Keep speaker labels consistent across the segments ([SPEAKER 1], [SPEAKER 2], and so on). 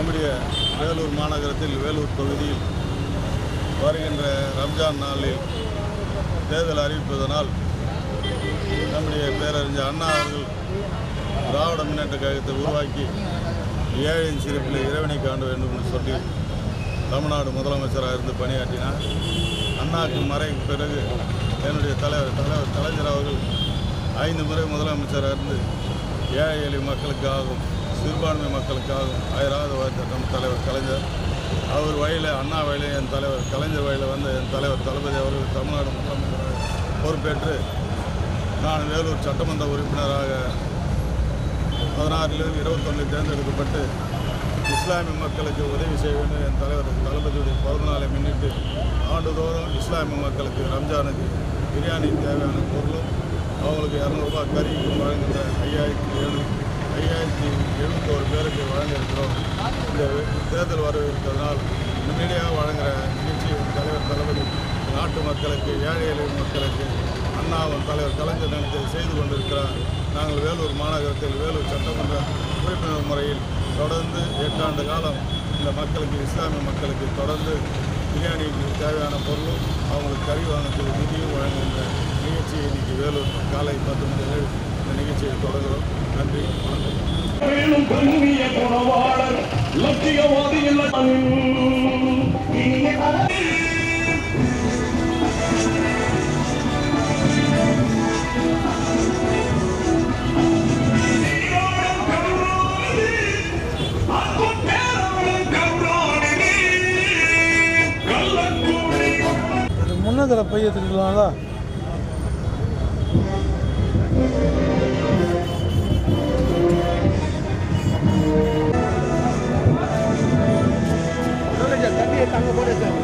[SPEAKER 1] நம்முடைய வேலூர் மாநகரத்தில் வேலூர் தொகுதியில் வருகின்ற ரம்ஜான் நாளில் தேர்தல் அறிவிப்பதனால் நம்முடைய பேரறிஞர் அண்ணா அவர்கள் திராவிட முன்னேற்ற கழகத்தை உருவாக்கி ஏழையின் சிறப்பில் இறைவனை காண வேண்டும் என்று சொல்லி தமிழ்நாடு முதலமைச்சராக இருந்து பணியாற்றினார். அண்ணாக்கு மறைக்கு பிறகு என்னுடைய தலைவர் தலைவர் கலைஞர் அவர்கள் ஐந்து முறை முதலமைச்சராக இருந்து ஏழை எளிய மக்களுக்காகவும் சிறுபான்மை மக்களுக்காக அயராத நம் தலைவர் கலைஞர். அவர் வழியில் அண்ணா வழியில் என் தலைவர் கலைஞர் வழியில் வந்த என் தலைவர் தளபதி அவர்கள் தமிழ்நாடு முதலமைச்சராக பொறுப்பேற்று நான் வேலூர் சட்டமன்ற உறுப்பினராக பதினாறிலிருந்து இருபத்தொன்னில் தேர்ந்தெடுக்கப்பட்டு இஸ்லாமிய மக்களுக்கு உதவி செய்ய வேண்டும் என் தலைவர் தளபதியுடைய பிறந்த நாளை முன்னிட்டு ஆண்டுதோறும் இஸ்லாமிய மக்களுக்கு ரம்ஜானுக்கு பிரியாணி தேவையான பொருளும் அவங்களுக்கு இரநூறுபா கறிக்கும் வழங்குகிற ஐயாயிரத்தி எழுநூறு ஐயாயிரத்தி எழுபத்தோரு பேருக்கு வழங்க இருக்கிறோம் இந்த தேர்தல் வரவிருக்கிறதுனால் முன்னணியாக வழங்குகிற நிகழ்ச்சியின் தலைவர் தளபதி நாட்டு மக்களுக்கு ஏழை எளிய மக்களுக்கு அண்ணாவின் தலைவர் கலைஞர் நினைத்து செய்து கொண்டிருக்கிறார். நாங்கள் வேலூர் மாநகரத்தில் வேலூர் சட்டமன்ற உறுப்பினர் முறையில் தொடர்ந்து எட்டாண்டு காலம் இந்த மக்களுக்கு இஸ்லாமிய மக்களுக்கு தொடர்ந்து பிரியாணிக்கு தேவையான பொருளும் அவங்களுக்கு கறி வாங்கக்கூடிய நிதியும் வழங்குகின்ற நிகழ்ச்சியை இன்றைக்கி வேலூர் காலை பத்து மணி இந்த நிகழ்ச்சியை தொடங்குகிறோம் நன்றி வணக்கம்
[SPEAKER 2] மேலும் கண்ணிய லட்சியவாதி
[SPEAKER 3] முன்னதில்
[SPEAKER 2] what is it?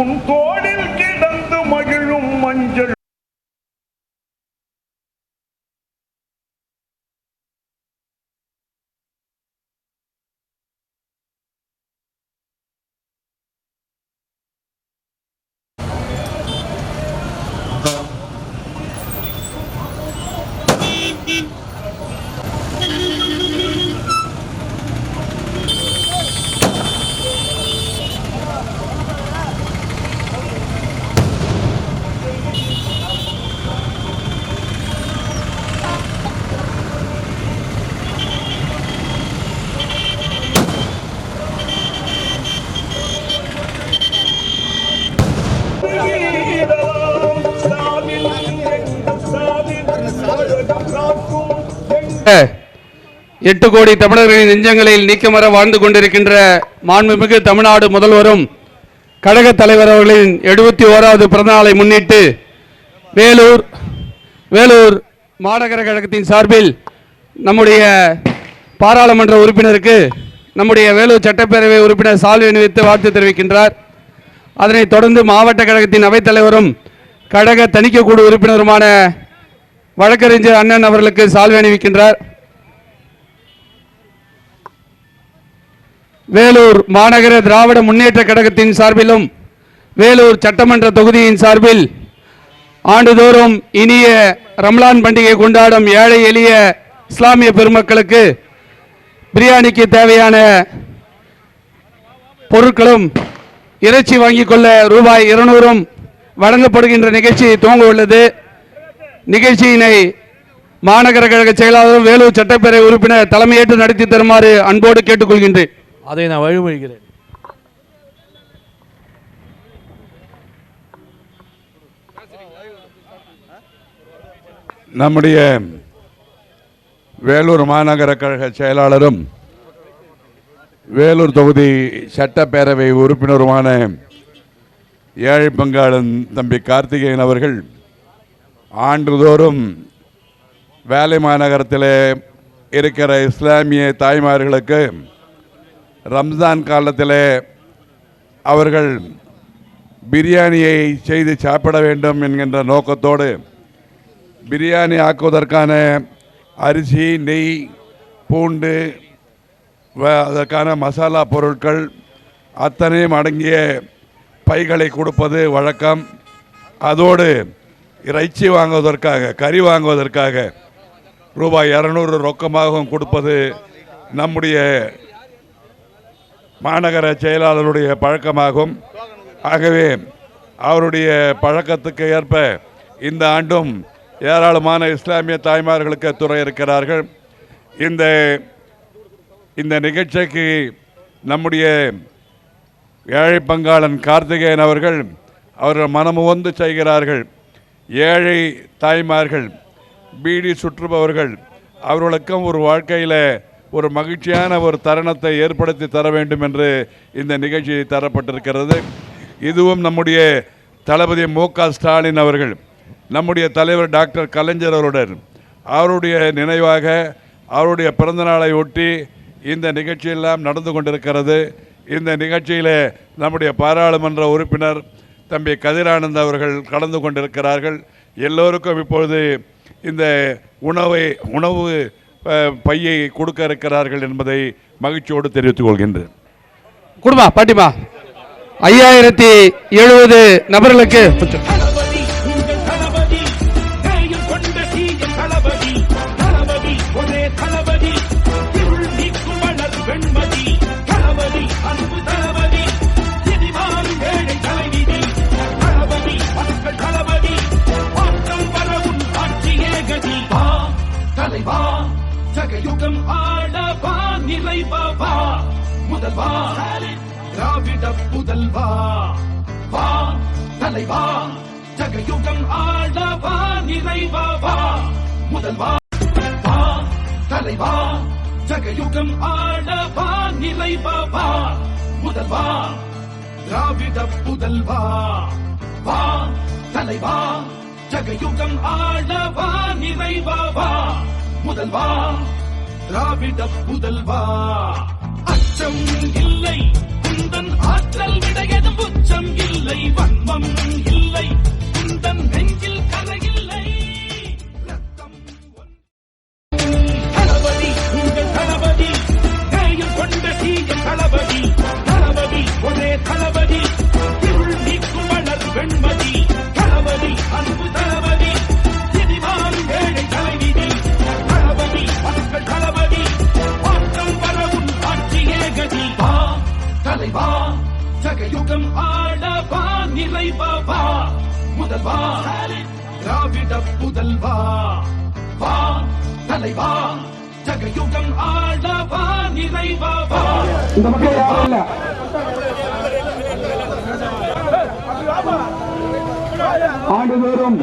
[SPEAKER 2] உன் தோடில் கிடந்து மகிழும் மஞ்சள்.
[SPEAKER 4] எட்டு கோடி தமிழர்களின் நெஞ்சங்களில் நீக்கமர வாழ்ந்து கொண்டிருக்கின்ற மாண்புமிகு தமிழ்நாடு முதல்வரும் கழக தலைவர் அவர்களின் எழுபத்தி ஓராவது பிறந்தநாளை முன்னிட்டு வேலூர் வேலூர் மாநகர கழகத்தின் சார்பில் நம்முடைய பாராளுமன்ற உறுப்பினருக்கு நம்முடைய வேலூர் சட்டப்பேரவை உறுப்பினர் சால்வை அணிவித்து வாழ்த்து தெரிவிக்கின்றார். அதனைத் தொடர்ந்து மாவட்ட கழகத்தின் அவைத்தலைவரும் கழக தணிக்கைக்குழு உறுப்பினருமான வழக்கறிஞர் அண்ணன் அவர்களுக்கு சால்வை அணிவிக்கின்றார். வேலூர் மாநகர திராவிட முன்னேற்ற கழகத்தின் சார்பிலும் வேலூர் சட்டமன்ற தொகுதியின் சார்பில் ஆண்டுதோறும் இனிய ரம்லான் பண்டிகை கொண்டாடும் ஏழை எளிய இஸ்லாமிய பெருமக்களுக்கு பிரியாணிக்கு தேவையான பொருட்களும் இறைச்சி வாங்கிக் கொள்ள ரூபாய் இருநூறும் வழங்கப்படுகின்ற நிகழ்ச்சி துவங்க உள்ளது. நிகழ்ச்சியினை மாநகர கழக செயலாளரும் வேலூர் சட்டப்பேரவை உறுப்பினர் தலைமையேற்று நடத்தி தருமாறு அன்போடு கேட்டுக்கொள்கின்றேன்.
[SPEAKER 3] அதை நான் வழிமொழிகிறேன்.
[SPEAKER 5] நம்முடைய வேலூர் மாநகர கழக செயலாளரும் வேலூர் தொகுதி சட்டப்பேரவை உறுப்பினருமான ஏழை பங்காளன் தம்பி கார்த்திகேயன் அவர்கள் ஆண்டுதோறும் வேலை மாநகரத்தில் இருக்கிற இஸ்லாமிய தாய்மார்களுக்கு ரம்ஜான் காலத்தில் அவர்கள் பிரியாணியை செய்து சாப்பிட வேண்டும் என்கின்ற நோக்கத்தோடு பிரியாணி ஆக்குவதற்கான அரிசி நெய் பூண்டு வ- அதற்கான மசாலா பொருட்கள் அத்தனையும் அடங்கிய பைகளை கொடுப்பது வழக்கம். அதோடு இறைச்சி வாங்குவதற்காக கறி வாங்குவதற்காக ரூபாய் இரநூறு ரொக்கமாகவும் கொடுப்பது நம்முடைய மாநகர செயலாளருடைய பழக்கமாகும். ஆகவே அவருடைய பழக்கத்துக்கு ஏற்ப இந்த ஆண்டும் ஏராளமான இஸ்லாமிய தாய்மார்களுக்கு துறை இருக்கிறார்கள். இந்த இந்த நிகழ்ச்சிக்கு நம்முடைய ஏழை பங்காளன் கார்த்திகேயன் அவர்கள் அவர்கள் மனமுவந்து செய்கிறார்கள். ஏழை தாய்மார்கள் பீடி சுற்றுபவர்கள் அவர்களுக்கும் ஒரு வாழ்க்கையில் ஒரு மகிழ்ச்சியான ஒரு தருணத்தை ஏற்படுத்தி தர வேண்டும் என்று இந்த நிகழ்ச்சி தரப்பட்டிருக்கிறது. இதுவும் நம்முடைய தளபதி மு ஸ்டாலின் அவர்கள் நம்முடைய தலைவர் டாக்டர் கலைஞர் அவருடன் அவருடைய நினைவாக அவருடைய பிறந்தநாளை ஒட்டி இந்த நிகழ்ச்சியெல்லாம் நடந்து கொண்டிருக்கிறது. இந்த நிகழ்ச்சியில் நம்முடைய பாராளுமன்ற உறுப்பினர் தம்பி கதிரானந்த் அவர்கள் கலந்து கொண்டிருக்கிறார்கள். எல்லோருக்கும் இப்பொழுது இந்த உணவை உணவு பையை கொடுக்க இருக்கிறார்கள் என்பதை மகிழ்ச்சியோடு தெரிவித்துக் கொள்கின்றேன்.
[SPEAKER 6] குடும்பா பாட்டிமா. ஐயாயிரத்தி எழுபது நபர்களுக்கு
[SPEAKER 7] யுகம் ஆடவா வா நிறைவா முதல்வா திராவிட புதல்வா வா. தலைவா ஜகயுகம் ஆடவா வா நிறைவா முதல்வா வா தலைவா ஜகயுகம் ஆடவா வா நிறைவா முதல்வா திராவிட புதல்வா வா. தலைவா ஜகயுகம் ஆடவா வா நிறைவா முதல்வா திராவிட புதல்வா. அச்சம் இல்லை குந்தன் ஆற்றல் விடையதும் உச்சம் இல்லை வன்மம் இல்லை குந்தன் நெஞ்சில் கரையில்லை தளபதி உங்கள் தளபதி நேயம் கொண்ட தீயம் தளபதி. முதல்வா திராவிட புதல்வா வா. தலைவா ஜகயுகம் ஆடவா நிறைவா வா.
[SPEAKER 4] இந்த மக்கள் யாரும் இல்ல. ஆண்டுதோறும்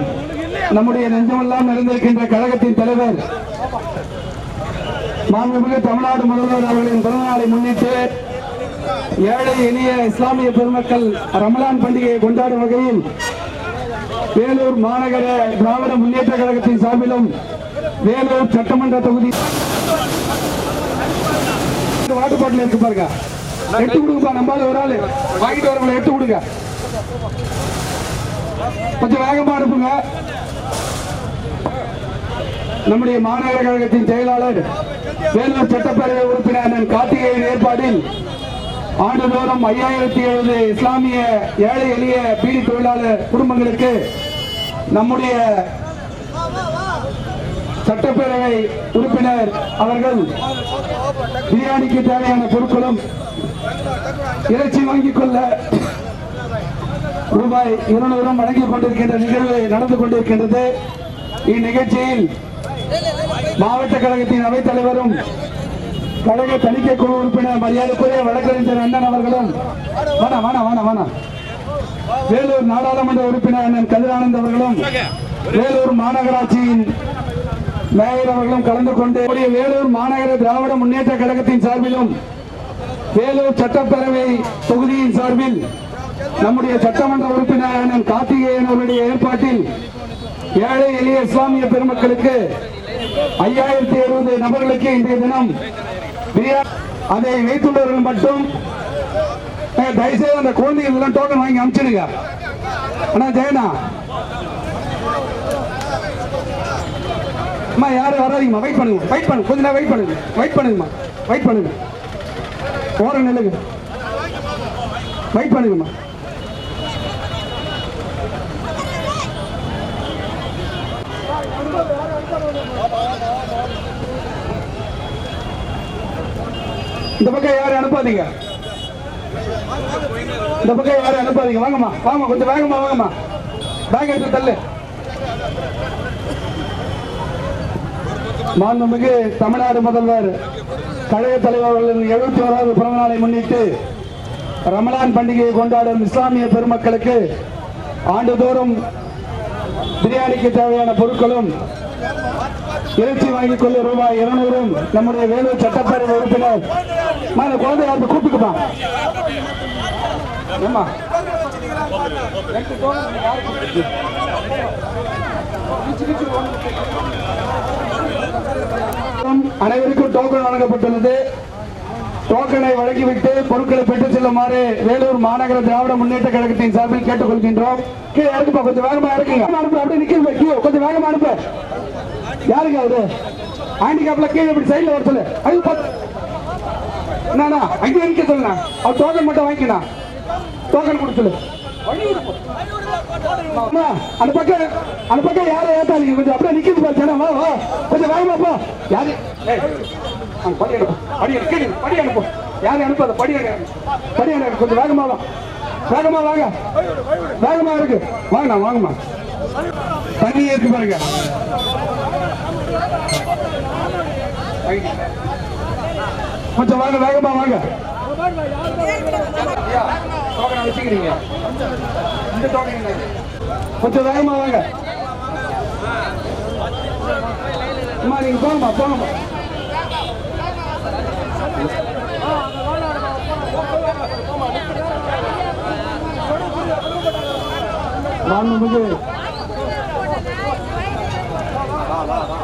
[SPEAKER 4] நம்முடைய நெஞ்சமெல்லாம் நிறைந்திருக்கின்ற கழகத்தின் தலைவர் மாண்புமிகு தமிழ்நாடு முதல்வர் அவர்களின் பிறந்தநாளை முன்னிட்டு ஏழை எளிய இஸ்லாமிய பெருமக்கள் ரமலான் பண்டிகையை கொண்டாடும் வகையில் வேலூர் மாநகர திராவிட முன்னேற்ற கழகத்தின் சார்பிலும் வேலூர் சட்டமன்ற தொகுதி இந்த வாட்டர் பாட்டில் இருக்கு பாருங்க. எட்டு கொடுங்கப்பா நம்பால ஒரு ஆள். வாங்கிட்டு வரவங்களை எட்டு கொடுங்க. கொஞ்சம் வேகமா அனுப்புங்க. நம்முடைய மாநகர கழகத்தின் செயலாளர் வேலூர் சட்டப்பேரவை உறுப்பினர் கார்த்திகேயன் ஏற்பாட்டில் ஆண்டுதோறும் ஐயாயிரத்தி எழுபது இஸ்லாமிய ஏழை எளிய பீடி தொழிலாளர் குடும்பங்களுக்கு நம்முடைய சட்டப்பேரவை உறுப்பினர் அவர்கள் பிரியாணிக்கு தேவையான பொருட்களும் இறைச்சி வாங்கிக் கொள்ள ரூபாய் இருநூறும் வழங்கிக் கொண்டிருக்கின்ற நிகழ்வு நடந்து கொண்டிருக்கின்றது. இந்நிகழ்ச்சியில் மாவட்ட கழகத்தின் அவைத் தலைவரும் கழக தணிக்கை குழு உறுப்பினர் மரியாதைக்குரிய வழக்கறிஞர் அண்ணன் அவர்களும். வேணா வேணா வேணா வேணா வேலூர் நாடாளுமன்ற உறுப்பினர் அண்ணன் கதிரானந்த் அவர்களும் வேலூர் மாநகராட்சியின் மேயர் அவர்களும் கலந்து கொண்டு வேலூர் மாநகர திராவிட முன்னேற்ற கழகத்தின் சார்பிலும் வேலூர் சட்டப்பேரவை தொகுதியின் சார்பில் நம்முடைய சட்டமன்ற உறுப்பினர் அண்ணன் கார்த்திகேயன் அவருடைய ஏற்பாட்டில் ஏழை எளிய இஸ்லாமிய பெருமக்களுக்கு ஐயாயிரத்தி எழுபது நபர்களுக்கு இன்றைய தினம் அதை வைத்துள்ளவர்கள் மட்டும் தயவுசெய்து அந்த குழந்தைகள் எல்லாம் டோக்கன் வாங்கி அனுப்பிச்சிடுங்க. அண்ணா ஜெயனா அம்மா யாரும் வராதிங்கம்மா. வெயிட் பண்ணுங்க. வெயிட் பண்ணுங்க. கொஞ்ச நேரம் வெயிட் பண்ணுங்க. வெயிட் பண்ணுங்கம்மா. வெயிட் பண்ணுங்க. ஓர நில்லுங்க வெயிட் பண்ணுங்கம்மா. இந்த பக்கம் யாரும் அனுப்பாதீங்க. இந்த பக்கம் யாரும் அனுப்பாதீங்க. வாங்கம்மா வாங்க கொஞ்சம் வேகமா வாங்கம்மா. பேக் எடுத்து தள்ளு. மாண்புமிகு தமிழ்நாடு முதல்வர் கழக தலைவர்களின் எழுபத்தி ஓராவது பிறந்த நாளை முன்னிட்டு ரமலான் பண்டிகையை கொண்டாடும் இஸ்லாமிய பெருமக்களுக்கு ஆண்டுதோறும் பிரியாணிக்கு தேவையான பொருட்களும் இறைச்சி வாங்கிக் கொள்ள ரூபாய் இருநூறும் நம்முடைய வேலூர் சட்டப்பேரவை உறுப்பினர் மா இந்த குழந்தை யாருக்கு கூப்பிட்டுப்பா ஏமா அனைவருக்கும் டோக்கன் வழங்கப்பட்டுள்ளது. டோக்கனை வழங்கிவிட்டு பொருட்களை பெற்று செல்லுமாறு வேலூர் மாநகர திராவிட முன்னேற்ற கழகத்தின் சார்பில் கேட்டுக்கொள்கின்றோம். கீழே இறக்குப்பா கொஞ்சம் வேகமா இருக்குங்க அனுப்பு அப்படியே நிக்கிறது கியூ கொஞ்சம் வேகமா அனுப்பு. யாருங்க அவரு? ஹேண்டிகேப்ல கீழே இப்படி சைடுல வரத்துல சொல்லு. ஐயோ என்னண்ணா அங்கே இருக்க சொல்லுண்ணா அவர் டோக்கன் மட்டும் வாங்கிக்கணும் டோக்கன் கொடுத்து சொல்லு. அந்த பக்கம் அந்த பக்கம் யாரும் ஏத்தாதீங்க கொஞ்சம் அப்படியே நிக்கிறது பாரு ஜனம். வா வா. கொஞ்சம் வாங்கம்மா போ. யாரு? படி அனுப்பு. படி அனுப்பு. படி அனுப்பு. யாரும் அனுப்பாத படி அனுப்பு. படி அனுப்பு. கொஞ்சம் வேகமா வா. வேகமா வாங்க. வேகமா இருக்கு. வாங்கண்ணா வாங்கம்மா. தண்ணி இருக்கு பாருங்க. கொஞ்சம் வாங்க வேகமா வாங்க. ஐயா, டோக்கனை வச்சுக்கிறீங்க இந்த கொஞ்சம் வேகமா வாங்க. அம்மா நீங்க போங்கம்மா போங்கம்மா. மாண்புமிகு வா வா வா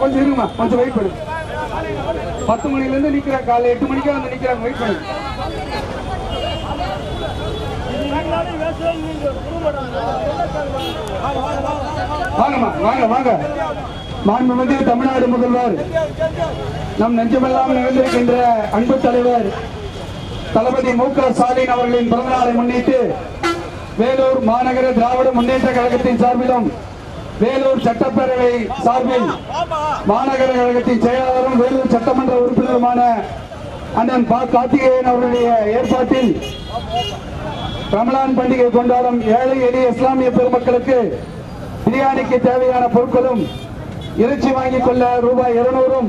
[SPEAKER 4] கொஞ்சம் இருங்கம்மா. கொஞ்சம் வெயிட் பண்ணு. பத்து மணிலேருந்து நிற்கிறேன் காலை எட்டு மணிக்கே வந்து நிக்கிறாங்க வெயிட் பண்ணு. வாங்கம்மா வாங்க வாங்க. மாண்புமிகு தமிழ்நாடு முதல்வர் நம் நெஞ்சமெல்லாம் நிகழ்ந்திருக்கின்ற அன்பு தலைவர் தளபதி மு க ஸ்டாலின் அவர்களின் பிறந்தநாளை முன்னிட்டு வேலூர் மாநகர திராவிட முன்னேற்ற கழகத்தின் சார்பிலும் வேலூர் சட்டப்பேரவை சார்பில் மாநகர கழகத்தின் செயலாளரும் வேலூர் சட்டமன்ற உறுப்பினருமான அண்ணன் பா கார்த்திகேயன் அவருடைய ஏற்பாட்டில் ரமலான் பண்டிகை கொண்டாடும் ஏழை எளிய இஸ்லாமிய பெருமக்களுக்கு பிரியாணிக்கு தேவையான பொருட்களும் இறைச்சி வாங்கிக் கொள்ள ரூபாய் இருநூறும்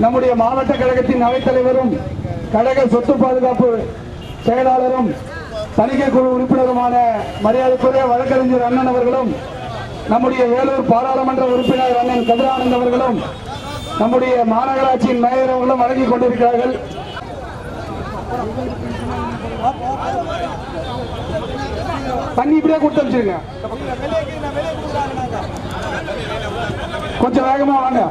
[SPEAKER 4] நம்முடைய மாவட்ட கழகத்தின் அவைத்தலைவரும் கழக சொத்து பாதுகாப்பு செயலாளரும் தணிக்கை குழு உறுப்பினருமான மரியாதைக்குரிய வழக்கறிஞர் அண்ணன் அவர்களும் நம்முடைய வேலூர் பாராளுமன்ற உறுப்பினர் அண்ணன் கதிரானந்த் அவர்களும் நம்முடைய மாநகராட்சியின் மேயர் அவர்களும் வழங்கிக் கொண்டிருக்கிறார்கள். தண்ணி இப்படியே கொடுத்து அனுப்பிச்சிருங்க. கொஞ்சம் வேகமா வாங்க.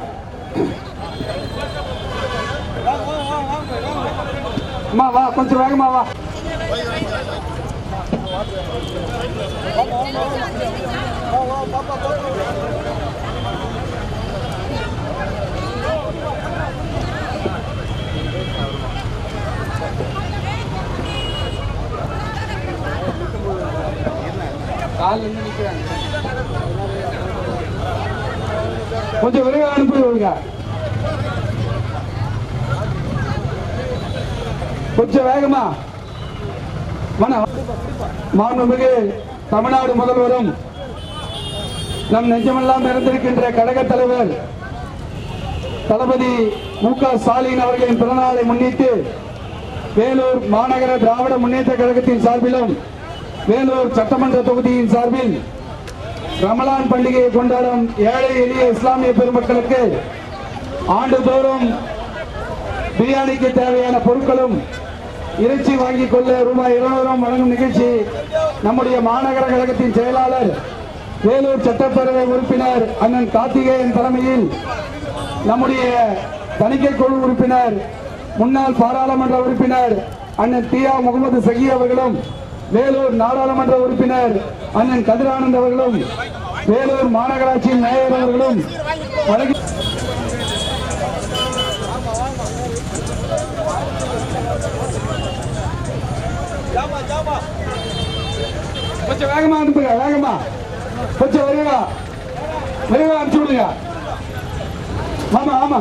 [SPEAKER 4] அம்மா வா கொஞ்சம் வேகமா வா காலில் இருந்து நிக்கிறாங்க கொஞ்சம் விரைவாக அனுப்பி விடுங்க கொஞ்சம் வேகமா. மாண்புமிகு தமிழ்நாடு முதல்வரும் நம் நெஞ்சமெல்லாம் இருந்திருக்கின்ற கழக தலைவர் தளபதி மு க ஸ்டாலின் அவர்களின் பிறநாளை முன்னிட்டு வேலூர் மாநகர திராவிட முன்னேற்ற கழகத்தின் சார்பிலும் வேலூர் சட்டமன்ற தொகுதியின் சார்பில் ரமலான் பண்டிகையை கொண்டாடும் ஏழை எளிய இஸ்லாமிய பெருமக்களுக்கு ஆண்டுதோறும் பிரியாணிக்கு தேவையான பொருட்களும் இறைச்சி வாங்கிக் கொள்ள ரூபாய் இருநூறும் வழங்கும் நிகழ்ச்சி நம்முடைய மாநகர கழகத்தின் செயலாளர் வேலூர் சட்டப்பேரவை உறுப்பினர் அண்ணன் கார்த்திகேயன் தலைமையில் நம்முடைய தணிக்கை குழு உறுப்பினர் முன்னாள் பாராளுமன்ற உறுப்பினர் அண்ணன் தியா முகமது சகி அவர்களும் வேலூர் நாடாளுமன்ற உறுப்பினர் அண்ணன் கதிரானந்த் அவர்களும் வேலூர் மாநகராட்சி மேயர் அவர்களும் கொஞ்சம் வேகமா அனுப்புங்க வேகமா. கொஞ்சம் விரைவா. விரைவா அனுப்பிச்சு விடுங்க. ஆமா ஆமா.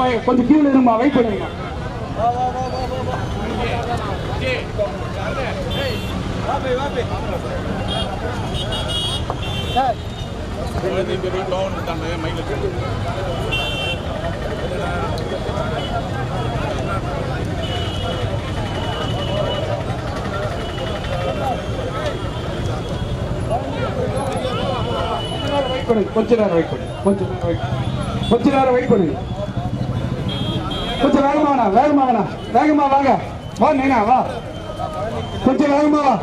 [SPEAKER 4] கொஞ்சம் கீழே இருமா வெயிட் பண்ணுங்க கொஞ்ச நேரம் வெயிட் பண்ணுங்க கொஞ்ச நேரம் வெயிட் கொஞ்ச நேரம் வெயிட் பண்ணுங்க கொஞ்சம் வேகமா வேணா வேகமா வேணா வேகமா வாங்க. வா நீனா வா. கொஞ்சம் வேகமா வா.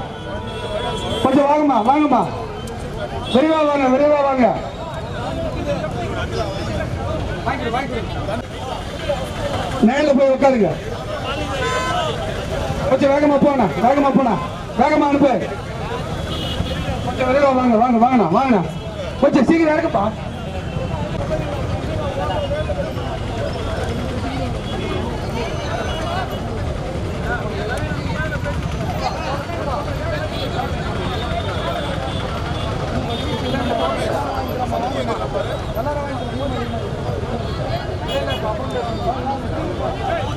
[SPEAKER 4] கொஞ்சம் வாங்கம்மா வாங்கம்மா விரைவா வாங்க விரைவா வாங்க. நேரில் போய் உட்காருங்க. கொஞ்சம் வேகமா போனா வேகமா போனா. வேகமா அனுப்பு. கொஞ்சம் விரைவா வாங்க வாங்க வாங்கண்ணா வாங்கண்ணா. கொஞ்சம் சீக்கிரம் இறக்குப்பா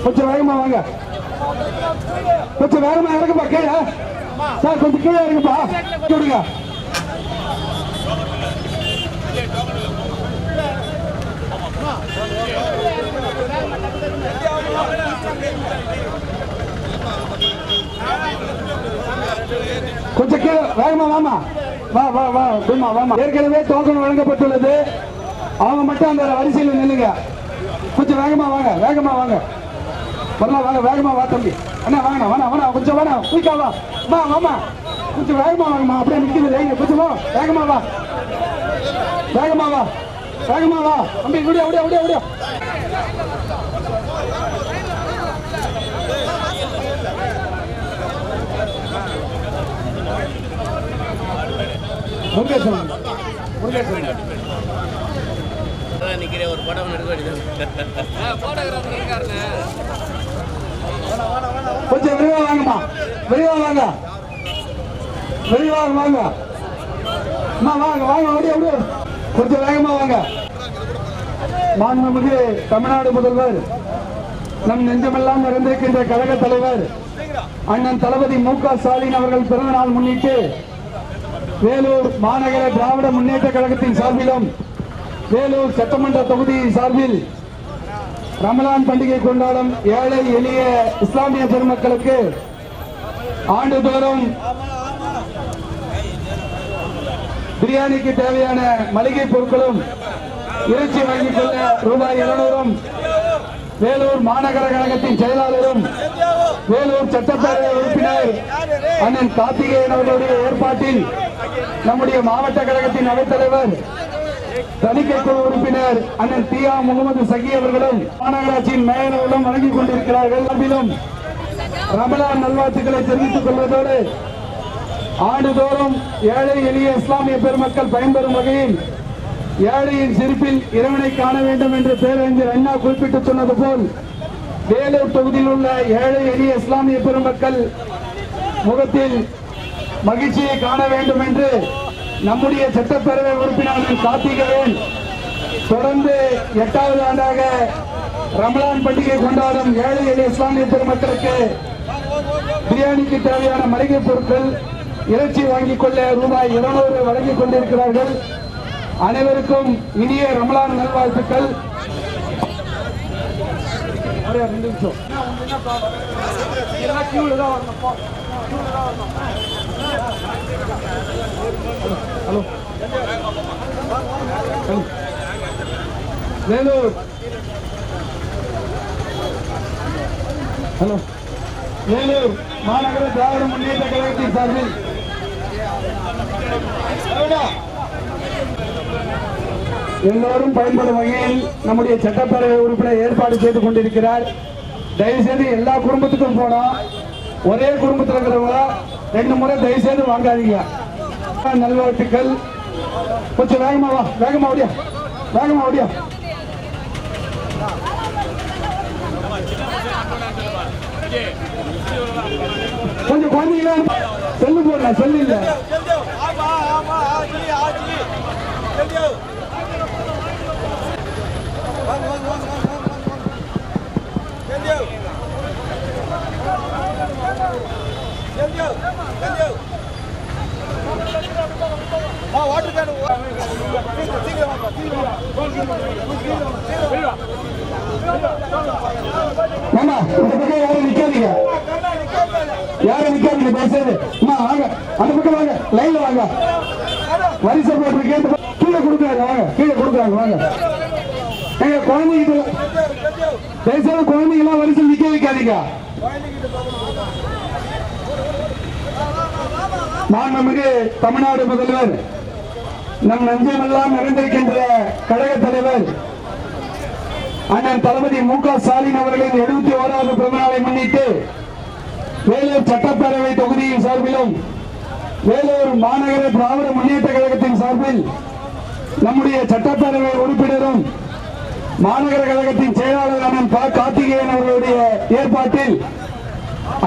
[SPEAKER 4] கொஞ்சம் வேகமா வாங்க. கொஞ்சம் வேகமா இறங்குப்பா கீழே. சார் கொஞ்சம் கீழே இறங்குப்பா. விடுங்க. கொஞ்சம் கீழே வேகமா வாமா. வா வா வா சும்மா வாமா. ஏற்கனவே டோக்கன் வழங்கப்பட்டுள்ளது. அவங்க மட்டும் அந்த வரிசையில் நில்லுங்க. கொஞ்சம் வேகமா வாங்க வேகமா வாங்க. வரலாம் வாங்க வேகமா வா தம்பி. அண்ணா வாங்கண்ணா வாண்ணா வாண்ணா கொஞ்சம் வாண்ணா குயிக்கா வா. வா வாமா கொஞ்சம் வேகமா வாங்கம்மா அப்படியே நிற்கிது லைன் கொஞ்சம் வா வேகமா வா. வேகமா வா வேகமா வா. தம்பி விடியா விடியா விடியா விடியா முருகேசன். முருகேசன்.
[SPEAKER 8] நிக்கிறேன் ஒரு படம் எடுக்க வேண்டியது
[SPEAKER 4] கொஞ்சம் விரிவா வாங்கம்மா. விரிவா வாங்க. விரிவா வாங்க. அம்மா வாங்க வாங்க அப்படியே அப்படியே. கொஞ்சம் வேகமா வாங்க. மாண்புமிகு தமிழ்நாடு முதல்வர் நம் நெஞ்சமெல்லாம் நிறைந்திருக்கின்ற கழக தலைவர் அண்ணன் தளபதி மு க ஸ்டாலின் அவர்கள் பிறந்த நாள் முன்னிட்டு வேலூர் மாநகர திராவிட முன்னேற்ற கழகத்தின் சார்பிலும் வேலூர் சட்டமன்ற தொகுதியின் சார்பில் ரமலான் பண்டிகை கொண்டாடும் ஏழை எளிய இஸ்லாமிய பெருமக்களுக்கு ஆண்டுதோறும் பிரியாணிக்கு தேவையான மளிகை பொருட்களும் இறைச்சி வாங்கிக் கொள்ள ரூபாய் இருநூறும். வேலூர் மாநகர கழகத்தின் செயலாளரும் வேலூர் சட்டப்பேரவை உறுப்பினர் அண்ணன் கார்த்திகேயன் அவர்களுடைய ஏற்பாட்டில் நம்முடைய மாவட்ட கழகத்தின் அவைத்தலைவர் தணிக்கை உறுப்பினர் அண்ணன் தியா முகமது சகி அவர்களும் மாநகராட்சியின் மேயர் அவர்களும் வழங்கிக் கொண்டிருக்கிறார்கள். அதிலும் ரமலான் நல்வாழ்த்துக்களை தெரிவித்துக் கொள்வதோடு ஆண்டுதோறும் ஏழை எளிய இஸ்லாமிய பெருமக்கள் பயன்பெறும் வகையில் ஏழையின் சிரிப்பில் இறைவனை காண வேண்டும் என்று பேரறிஞர் அண்ணா குறிப்பிட்டு சொன்னது போல் வேலூர் தொகுதியில் உள்ள ஏழை எளிய இஸ்லாமிய பெருமக்கள் முகத்தில் மகிழ்ச்சியை காண வேண்டும் என்று நம்முடைய சட்டப்பேரவை உறுப்பினர் கார்த்திகேயன் தொடர்ந்து எட்டாவது ஆண்டாக ரமலான் பண்டிகை கொண்டாடும் ஏழை எளிய இஸ்லாமிய பெருமக்களுக்கு பிரியாணிக்கு தேவையான மளிகை பொருட்கள் இறைச்சி வாங்கிக் கொள்ள ரூபாய் இருநூறு வழங்கிக் கொண்டிருக்கிறார்கள். அனைவருக்கும் இனிய ரமலான் நல்வாழ்த்துக்கள். ரெண்டு நிமிஷம். హలో నేను హలో నేను మానగర ద్రావిడ మున్నేట కళగతి సార్జిల్ எல்லோரும் பயன்படும் வகையில் நம்முடைய சட்டப்பேரவை உறுப்பினர் ஏற்பாடு செய்து கொண்டிருக்கிறார். தயவு செய்து எல்லா குடும்பத்துக்கும் போனோம் ஒரே குடும்பத்தில் இருக்கிறவங்க ரெண்டு முறை தயவு செய்து வாங்காதீங்க. நல்வாழ்த்துக்கள் கொஞ்சம் வேகமா வா வேகமா ஓடியா வேகமா ஓடியா கொஞ்சம் குழந்தைங்களா செல்லு போடல செல்லு இல்லை மாமா இந்த பக்கம் யாரும் நிக்காதீங்க. யாரும் நிக்காதீங்க பேசுறது. அம்மா வாங்க. அந்த பக்கம் வாங்க. லைன்ல வாங்க. வரிசை போட்டு கேட்டு கீழே கொடுக்குறாங்க வாங்க. கீழே கொடுக்குறாங்க வாங்க. ஏங்க குழந்தைகிட்ட பேசுற குழந்தைங்களாம் வரிசை நிக்க வைக்காதீங்க. மாண்புமிகு தமிழ்நாடு முதல்வர் நம் நஞ்சமெல்லாம் நிறைந்திருக்கின்ற கழக தலைவர் அண்ணன் தளபதி மு க ஸ்டாலின் அவர்களின் எழுபத்தி ஓராவது பிறந்தநாளை முன்னிட்டு வேலூர் சட்டப்பேரவை தொகுதியின் சார்பிலும் வேலூர் மாநகர திராவிட முன்னேற்ற கழகத்தின் சார்பில் நம்முடைய சட்டப்பேரவை உறுப்பினரும் மாநகர கழகத்தின் செயலாளர் அண்ணன் ப. கார்த்திகேயன் அவர்களுடைய ஏற்பாட்டில்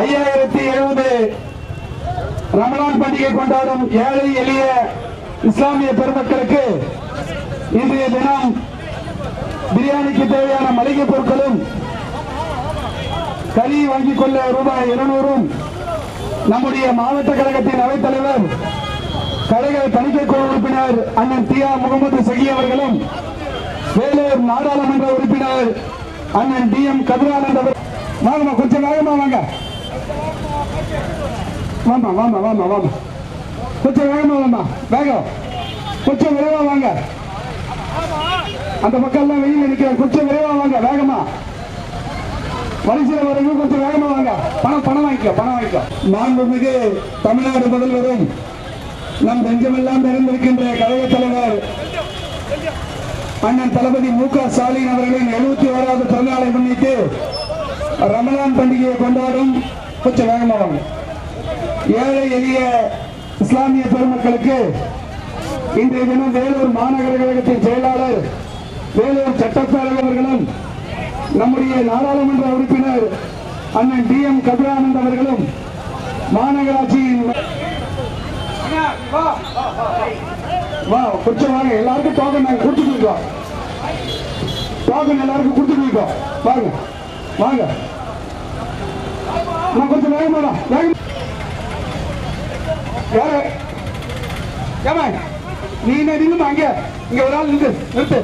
[SPEAKER 4] ஐயாயிரத்தி எழுபது ரமலான் பண்டிகை கொண்டாடும் ஏழை எளிய இஸ்லாமிய பெருமக்களுக்கு இன்றைய தினம் பிரியாணிக்கு தேவையான மளிகை பொருட்களும் களி வாங்கிக் கொள்ள ரூபாய் இருநூறும் நம்முடைய மாவட்ட கழகத்தின் அவைத்தலைவர் கழக தணிக்கை குழு உறுப்பினர் அண்ணன் தியா முகமது சகி அவர்களும் வேலூர் நாடாளுமன்ற உறுப்பினர் அண்ணன் டி எம் கதிரானந்த் அவர் வாங்கம்மா கொஞ்சம் வேகமா வாங்க. வாமா வாமா வாமா வாமா கொஞ்சம் வேகமா வாமா வேகம். கொஞ்சம் விரைவா வாங்க. அந்த மக்கள் எல்லாம் வெயில் நிற்கிறேன் கொஞ்சம் விரைவா வாங்க வேகமா. வரிசையில் வரவங்க கொஞ்சம் வேகமா வாங்க. பணம் பணம் வாங்கிக்க பணம் வாங்கிக்க. மாண்புமிகு தமிழ்நாடு முதல்வரும் நம் நெஞ்சமெல்லாம் நிறைந்திருக்கின்ற கழக தலைவர் அண்ணன் தளபதி மு க ஸ்டாலின் அவர்களின் எழுபத்தி ஓராவது பிறந்தநாளை முன்னிட்டு ரமலான் பண்டிகையை கொண்டாடும். கொஞ்சம் வேகமா வாங்க. ஏழை எளிய இஸ்லாமிய பெருமக்களுக்கு இன்றைய தினம் வேலூர் மாநகர கழகத்தின் செயலாளர் வேலூர் சட்டப்பேரவை அவர்களும் நம்முடைய நாடாளுமன்ற உறுப்பினர் அண்ணன் டி எம் கபிரானந்த் அவர்களும் மாநகராட்சியின் வா கொஞ்சம் வாங்க. எல்லாருக்கும் டோக்கன் நாங்க கொடுத்துட்டு இருக்கோம் டோக்கன் எல்லாருக்கும் கொடுத்துட்டு இருக்கோம் வாங்க வாங்க. நான் கொஞ்சம் வேகமா. யாரு? ஏமா நீ என்ன நில்லுமா அங்க? இங்க ஒரு ஆள் நின்று நிறுத்து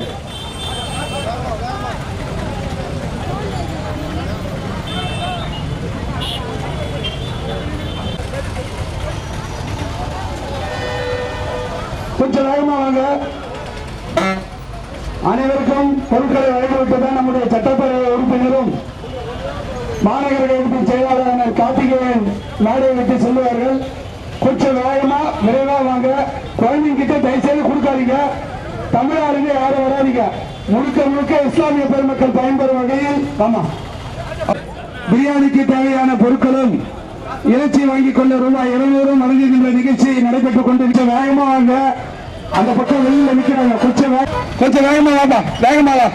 [SPEAKER 4] கொஞ்சம் வேகமா வாங்க. அனைவருக்கும் பொருட்களை வழங்கிவிட்டுதான் நம்முடைய சட்டப்பேரவை உறுப்பினரும் மாநகர செயலாளர் செயலாளரான கார்த்திகேயன் மேடையை விட்டு செல்வார்கள். கொஞ்சம் வேகமா விரைவா வாங்க. குழந்தைங்க கிட்ட தயவுசெய்து கொடுக்காதீங்க. தமிழ் ஆளுங்க யாரும் வராதீங்க. முழுக்க முழுக்க இஸ்லாமிய பெருமக்கள் பயன்பெறும் வகையில் ஆமா. பிரியாணிக்கு தேவையான பொருட்களும் இறைச்சி வாங்கிக் கொள்ள ரூபாய் இருநூறும் வழங்குகின்ற நிகழ்ச்சி நடைபெற்றுக் கொண்டிருக்க வேகமா வாங்க. அந்த பக்கம் வெளியில நிற்கிறாங்க கொஞ்சம் கொஞ்சம் வேகமா வாப்பா. வேகமா வா.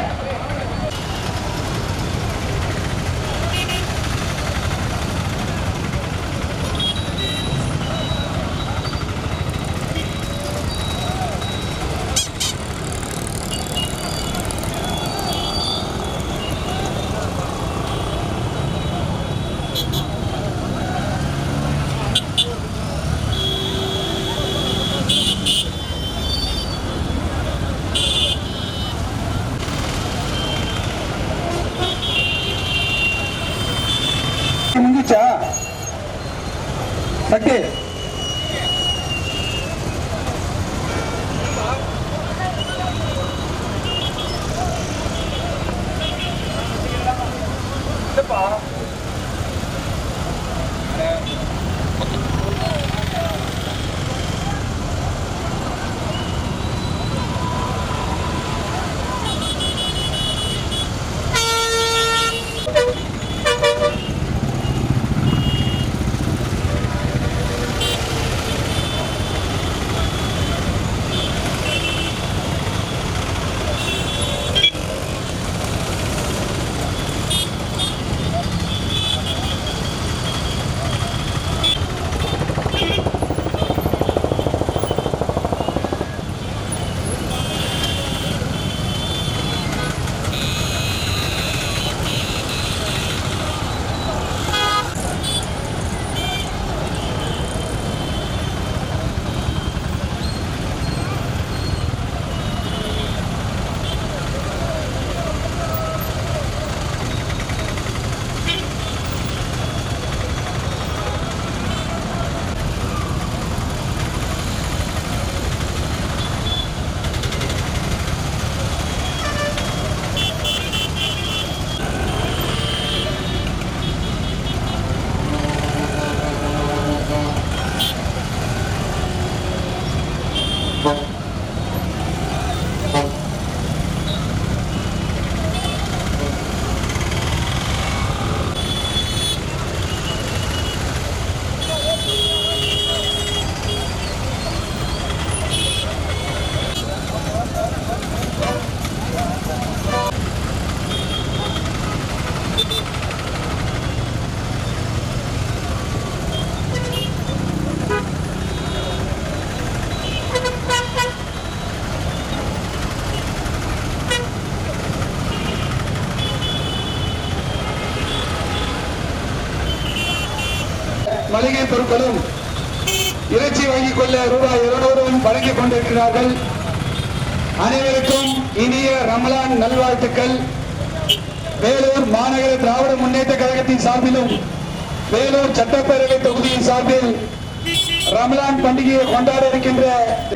[SPEAKER 4] கொண்டிருக்கிறார்கள் அனைவருக்கும் இனிய ரமலான் நல்வாழ்த்துக்கள். வேலூர் மாநகர திராவிட முன்னேற்ற கழகத்தின் சார்பிலும் வேலூர் சட்டப்பேரவை தொகுதியின் சார்பில் ரமலான் பண்டிகையை கொண்டாட இருக்கின்ற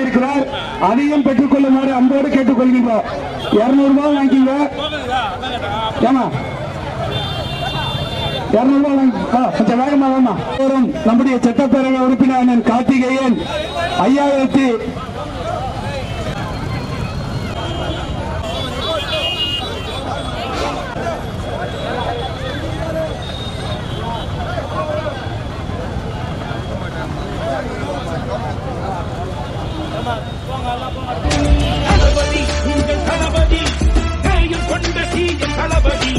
[SPEAKER 4] இருக்கிறார். அதையும் பெற்றுக் கொள்ளுமாறு அன்போடு கேட்டுக் கொள்கின்றோம் இருநூறு ரூபாய் வாங்கிங்க ஏமா இருநூறு ரூபாய் கொஞ்சம் வேகமா வேமா நம்முடைய சட்டப்பேரவை உறுப்பினர் கார்த்திகேயன் ஐயாயிரத்தி
[SPEAKER 7] அளபடி